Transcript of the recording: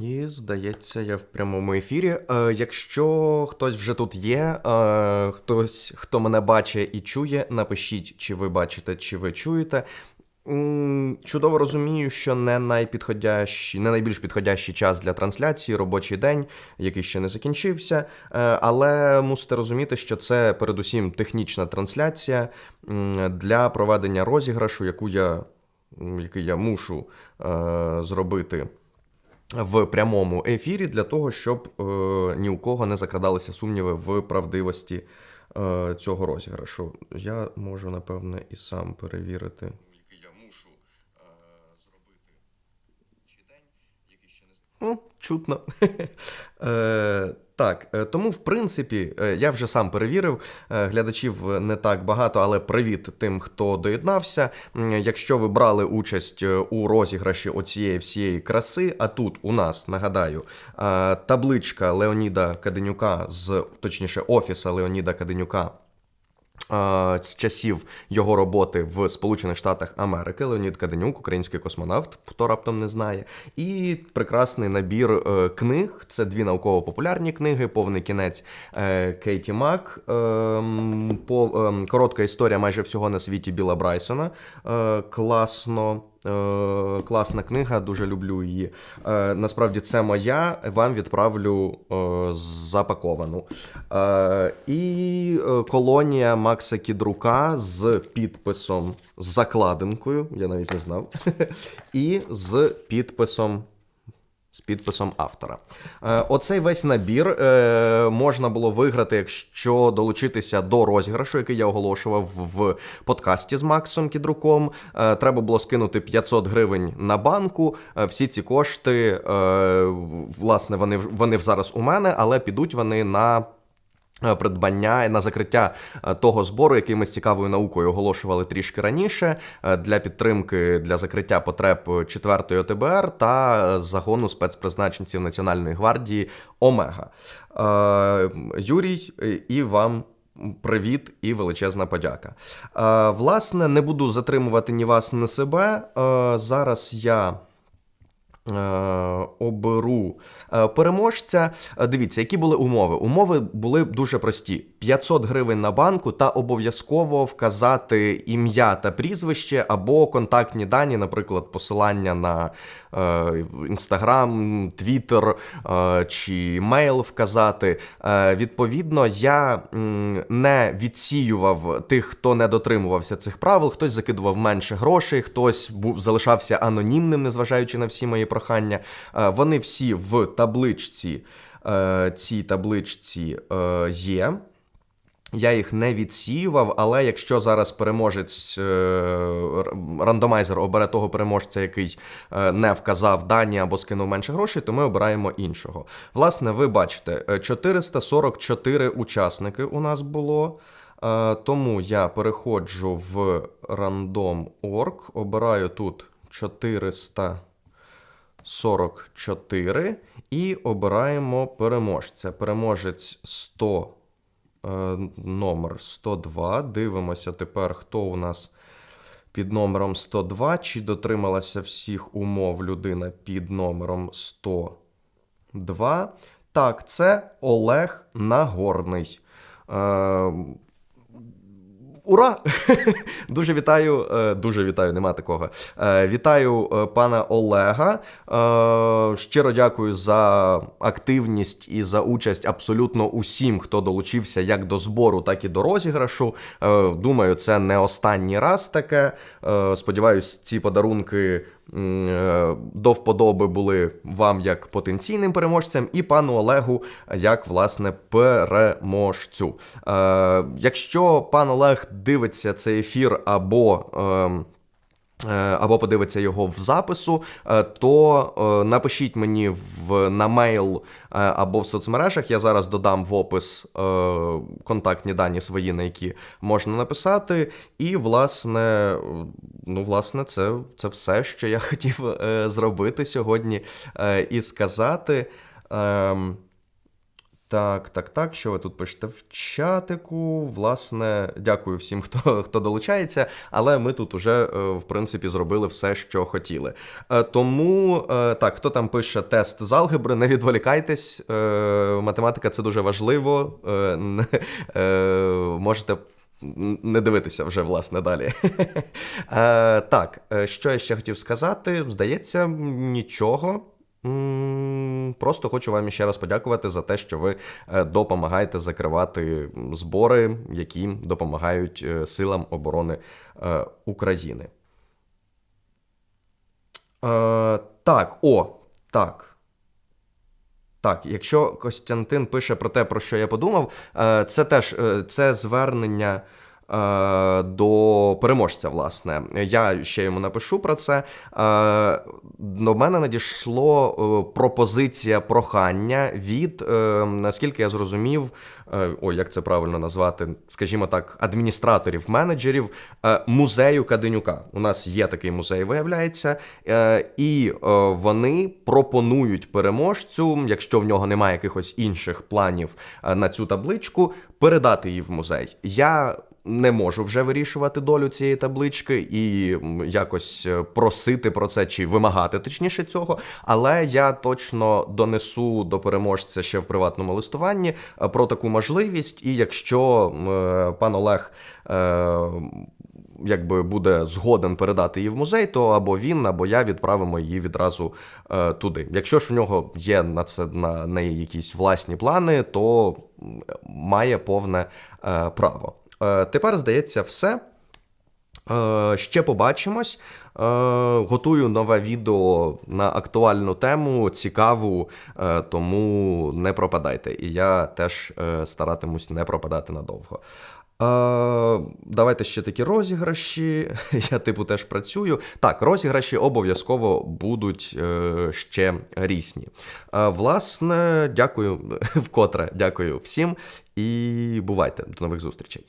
І здається, я в прямому ефірі. Е, якщо хтось вже тут є, е, хтось, хто мене бачить і чує, напишіть, чи ви бачите, чи ви чуєте. Чудово розумію, що не найпідходящий, не найбільш підходящий час для трансляції, робочий день, який ще не закінчився. Е, Але мусите розуміти, що це передусім технічна трансляція для проведення розіграшу, яку я, який я мушу е, зробити в прямому ефірі для того, щоб е, ні у кого не закрадалися сумніви в правдивості е, цього розіграшу. Я можу, напевне, і сам перевірити. Ну, я мушу е, зробити чи день, який ще не О, чутно. так, е, тому, в принципі, е, я вже сам перевірив. Е, Глядачів не так багато, але привіт тим, хто доєднався. Якщо ви брали участь у розіграші оцієї всієї краси, а тут у нас нагадаю табличка Леоніда Каденюка з точніше офіса Леоніда Каденюка. З часів його роботи в Сполучених Штатах Америки Леонід Каденюк, український космонавт, хто раптом не знає, і прекрасний набір е, книг. Це дві науково-популярні книги, повний кінець е, Кейті Мак, е, м, по, е, коротка історія майже всього на світі Біла Брайсона. Е, класно. Е, класна книга, дуже люблю її. Е, насправді це моя. Вам відправлю е, запаковану. І колонія Макса Кідрука з підписом з закладинкою. Я навіть не знав. І з підписом. З підписом автора. Е, Оцей весь набір е, можна було виграти, якщо долучитися до розіграшу, який я оголошував в подкасті з Максом Кідруком. Е, Треба було скинути 500 гривень на банку. Всі ці кошти, власне, вони, вони зараз у мене, але підуть вони на. Е, Придбання на закриття е, того збору, який ми з цікавою наукою оголошували трішки раніше, е, для підтримки для закриття потреб 4-ї ОТБР та загону спецпризначенців Національної гвардії Омега. Юрій, і вам. Привіт і величезна подяка. Власне, не буду затримувати ні вас, ні себе. Зараз я оберу е, переможця. Е, Дивіться, які були умови. Умови були дуже прості: 500 гривень на банку та обов'язково вказати ім'я та прізвище або контактні дані, наприклад, посилання на інстаграм, твіттер чи мейл вказати. Е, Відповідно, я не відсіював тих, хто не дотримувався цих правил. Хтось закидував менше грошей, хтось був залишався анонімним, незважаючи на всі мої прохання. Е, Вони всі в табличці. е, Цій табличці е, є. Я їх не відсіював, але якщо зараз переможець рандомайзер обере того переможця, який не вказав дані або скинув менше грошей, то ми обираємо іншого. Власне, ви бачите, е, 444 учасники у нас було. Тому я переходжу в random.org, обираю тут 444 і обираємо переможця. Переможець 100 е, номер 102. Дивимося тепер, хто у нас під номером 102, чи дотрималася всіх умов людина під номером 102. Так, це Олег Нагорний. Ура! Дуже вітаю, е, дуже вітаю, нема такого. Е, Вітаю е, пана Олега. Щиро дякую за активність і за участь абсолютно усім, хто долучився як до збору, так і до розіграшу. Думаю, це не останній раз таке. Сподіваюсь, ці подарунки до вподоби були вам як потенційним переможцям, і пану Олегу як власне переможцю. Е, Якщо пан Олег дивиться цей ефір або. е, або подивиться його в запису, е, то е, напишіть мені в, на мейл е, або в соцмережах. Я зараз додам в опис е, контактні дані свої, на які можна написати. І, власне, е, ну, власне, це, це все, що я хотів е, зробити сьогодні е, і сказати. Так, так, так. Що ви тут пишете в чатику? Власне, дякую всім, хто, хто долучається, але ми тут уже, е, в принципі, зробили все, що хотіли. Е, Тому е, так, хто там пише тест з алгебри, не відволікайтесь. Математика це дуже важливо. Можете. Не дивитися вже, власне, далі. Так, що я ще хотів сказати? Здається, нічого. Просто хочу вам ще раз подякувати за те, що ви е, допомагаєте закривати збори, які допомагають е, силам оборони е, України. Е, так, о, так. Так, якщо Костянтин пише про те, про що я подумав, це теж це звернення до переможця, власне. Я ще йому напишу про це. Е, До мене надійшло е, пропозиція прохання від, е, наскільки я зрозумів, е, ой, як це правильно назвати, скажімо так, адміністраторів, менеджерів е, музею Каденюка. У нас є такий музей, виявляється, е, і е, вони пропонують переможцю, якщо в нього немає якихось інших планів е, на цю табличку, передати її в музей. Я не можу вже вирішувати долю цієї таблички і якось е, просити про це чи вимагати точніше цього. Але я точно донесу до переможця ще в приватному листуванні е, про таку можливість. І якщо е, пан Олег. Якби буде згоден передати її в музей, то або він, або я відправимо її відразу туди. Якщо ж у нього є на це на неї якісь власні плани, то має повне право. Е, тепер здається, все. Е, Ще побачимось. Е, Готую нове відео на актуальну тему, цікаву, тому не пропадайте. І я теж старатимусь не пропадати надовго. Давайте ще такі розіграші. Я, типу, теж працюю. Так, розіграші обов'язково будуть ще різні. Власне, дякую вкотре, дякую всім і бувайте. До нових зустрічей.